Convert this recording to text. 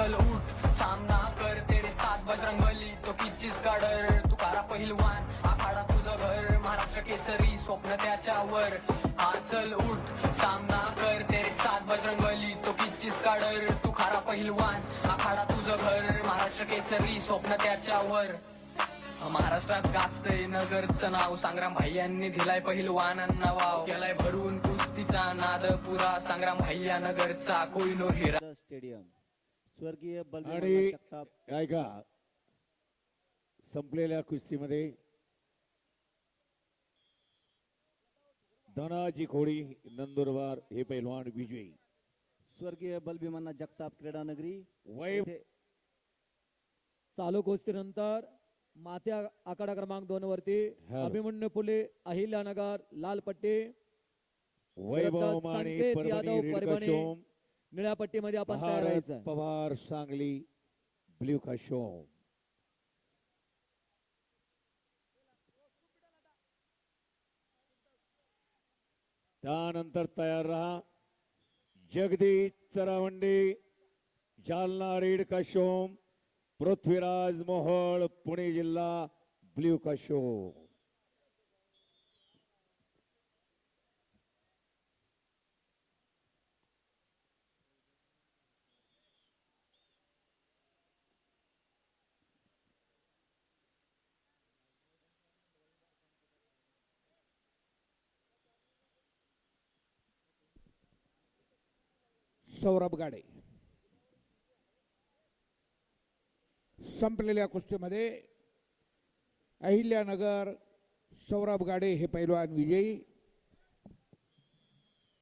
चल उठ. सामना कर तेरे साथ बजरंग बली. तो किच्चीस काढर तू कारा पहिलवान. आखाडा तुझं घर. महाराष्ट्र केसरी स्वप्न त्याच्यावर. हा चल उठ. सामना कर तेरे साथ बजरंग बली. तो किच्चीस काढर तू खारा पहिलवान. आखाडा तुझं घर. महाराष्ट्र केसरी स्वप्न त्याच्यावर. महाराष्ट्रात गाजतय नगरचं नाव. सांग्राम भाई दिलाय पहिलवानांना वाव. केलाय भरून कुस्तीचा नाद पुरा. संग्राम भाई नगरचा कोयनो हिरा. स्टेडियम. स्वर्गीय आणि ऐका संपलेल्या कुस्तीमध्ये धनाजी खोडी नंदुरबार हे पैलवान विजयी. स्वर्गीय बलभीमन्ना जगताप क्रीडा नगरी. वय चालू कुस्तीनंतर मात्या आखाडा क्रमांक दोन वरती. अभिमन्यू फुले अहिल्यानगर लाल पट्टी वैभव यादव परभणी. निळ्या पट्टीमध्ये आपण तयार भारत व्हायचं पवार सांगली ब्ल्यू काशोम त्यानंतर तयार राहा. जगदीश चरावंडे जालना रेड काशोम पृथ्वीराज मोहोळ पुणे जिल्हा ब्ल्यू काशोम सौरभ गाडे. संपलेल्या कुस्तीमध्ये अहिल्यानगर सौरभ गाडे हे पैलवान विजयी